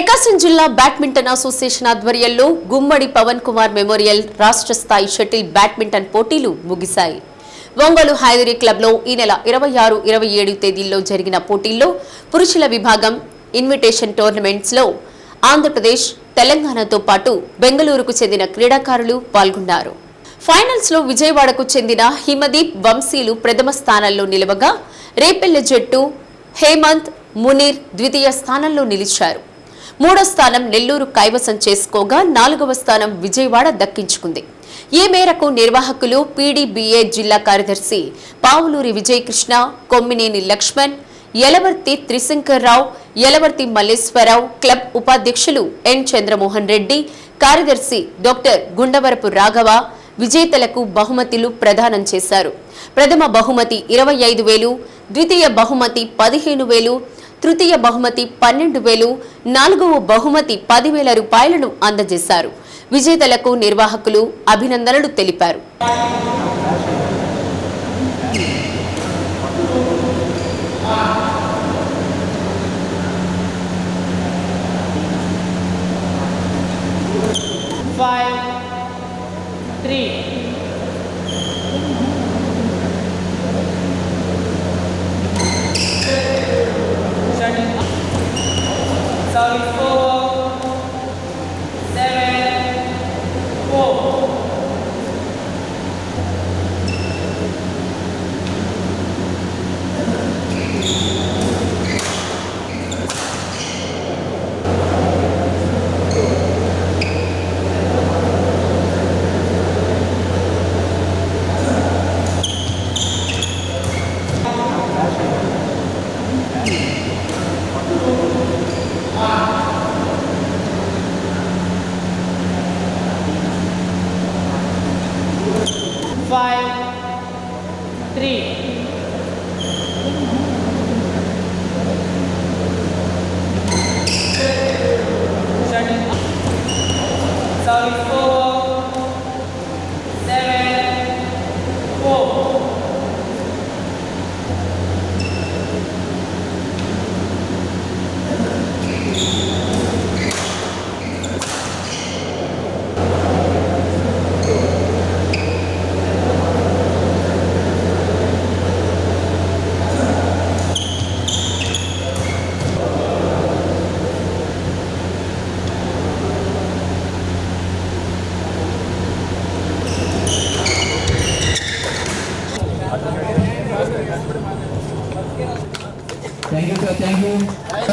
ప్రకాశం జిల్లా badminton association ఆధ్వర్యంలో గుమ్మడి Pavan Kumar memorial రాష్ట్ర స్థాయి షటిల్ బ్యాడ్మింటన్ పోటీలు ముగిశాయి. ఒంగోలు హైదరీ క్లబ్లో ఈ నెల ఇరవై ఆరు ఇరవై ఏడు తేదీల్లో జరిగిన పోటీల్లో పురుషుల విభాగం ఇన్విటేషన్ టోర్నమెంట్స్లో ఆంధ్రప్రదేశ్ తెలంగాణతో పాటు బెంగళూరుకు చెందిన క్రీడాకారులు పాల్గొన్నారు. ఫైనల్స్లో విజయవాడకు చెందిన హిమదీప్ వంశీలు ప్రథమ స్థానంలో నిలవగా రేపెల్ల జట్టు హేమంత్ మునీర్ ద్వితీయ స్థానంలో నిలిచారు. మూడో స్థానం నెల్లూరు కైవసం చేసుకోగా నాలుగవ స్థానం విజయవాడ దక్కించుకుంది. ఈ మేరకు నిర్వాహకులు పీడీబీఏ జిల్లా కార్యదర్శి పావులూరి విజయకృష్ణ కొమ్మినేని లక్ష్మణ్ యలవర్తి త్రిశంకర్రావు యలవర్తి మల్లేశ్వరరావు క్లబ్ ఉపాధ్యక్షులు ఎన్ చంద్రమోహన్ రెడ్డి కార్యదర్శి డాక్టర్ గుండవరపు రాఘవ విజేతలకు బహుమతులు ప్రదానం చేశారు. ప్రథమ బహుమతి ఇరవై ఐదు వేలు ద్వితీయ బహుమతి పదిహేను వేలు తృతీయ బహుమతి పన్నెండు వేలు నాలుగవ బహుమతి పదివేల రూపాయలను అందజేశారు విజేతలకు నిర్వాహకులు అభినందనలు తెలిపారు five, three. 对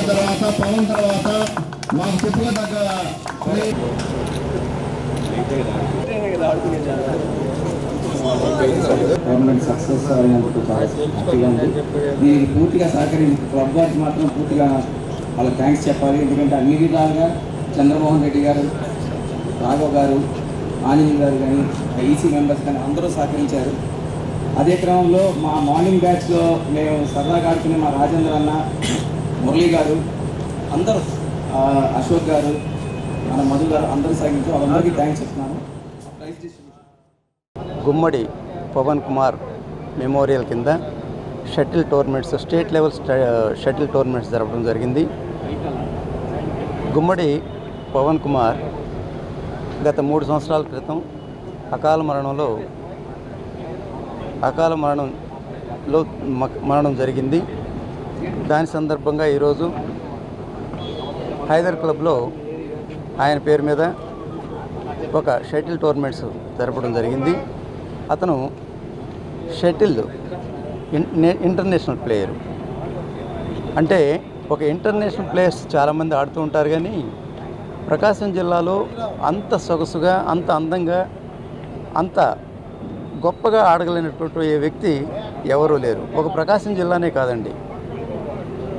తర్వాత పవన్ తర్వాత మాకు చెప్పుకోదగ్గ ప్లే- సక్సెస్ అయినందుకు చాలా హ్యాపీగా ఉంది. దీనికి పూర్తిగా సహకరించి క్లబ్ వారికి మాత్రం పూర్తిగా వాళ్ళకి థ్యాంక్స్ చెప్పాలి. ఎందుకంటే అన్ని విధాలుగా చంద్రమోహన్ రెడ్డి గారు రాఘవ్ గారు ఆనంద్ గారు కానీ ఈసీ మెంబర్స్ కానీ అందరూ సహకరించారు. అదే క్రమంలో మా మార్నింగ్ బ్యాచ్లో మేము సరదాగా ఆడుకునే మా రాజేంద్ర అన్న మురళి గారు అందరూ అశోక్ గారు మన మధు గారు అందరూ సహకరించారు వాళ్ళందరికీ థ్యాంక్స్ చెప్తున్నాను. గుమ్మడి పవన్ కుమార్ మెమోరియల్ కింద shuttle tournaments state level shuttle tournaments జరపడం జరిగింది. గుమ్మడి పవన్ కుమార్ గత మూడు సంవత్సరాల క్రితం అకాల మరణంలో అకాల మరణంలో మ- మరణం జరిగింది. దాని సందర్భంగా ఈరోజు హైదర్ క్లబ్లో ఆయన పేరు మీద ఒక షటిల్ టోర్నమెంట్స్ జరపడం జరిగింది. అతను షటిల్ ఇన్- ఇంటర్నేషనల్ ప్లేయర్. అంటే ఒక ఇంటర్నేషనల్ ప్లేయర్స్ చాలామంది ఆడుతూ ఉంటారు కానీ ప్రకాశం జిల్లాలో అంత సొగసుగా అంత అందంగా అంత గొప్పగా ఆడగలిగినటువంటి ఏ వ్యక్తి ఎవరూ లేరు. ఒక ప్రకాశం జిల్లానే కాదండి.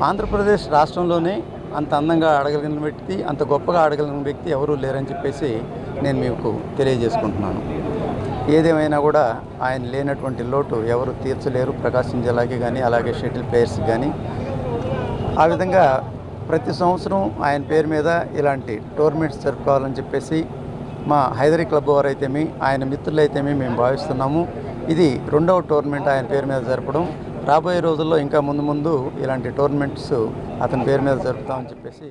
ఆంధ్రప్రదేశ్ రాష్ట్రంలోనే అంత అందంగా ఆడగలిగిన వ్యక్తి అంత గొప్పగా ఆడగలిగిన వ్యక్తి ఎవరూ లేరని చెప్పేసి నేను మీకు తెలియజేసుకుంటున్నాను. ఏదేమైనా కూడా ఆయన లేనటువంటి లోటు ఎవరు తీర్చలేరు. ప్రకాశం జిల్లాకి కానీ అలాగే షటిల్ ప్లేయర్స్కి కానీ ఆ విధంగా ప్రతి సంవత్సరం ఆయన పేరు మీద ఇలాంటి టోర్నమెంట్స్ జరుపుకోవాలని చెప్పేసి మా హైదరీ క్లబ్ వారు అయితేమి ఆయన మిత్రులైతేమి మేము భావిస్తున్నాము. ఇది రెండవ టోర్నమెంట్ ఆయన పేరు మీద జరపడం. రాబోయే రోజుల్లో ఇంకా ముందు ముందు ఇలాంటి టోర్నమెంట్స్ అతని పేరు మీద జరుపుతామని చెప్పేసి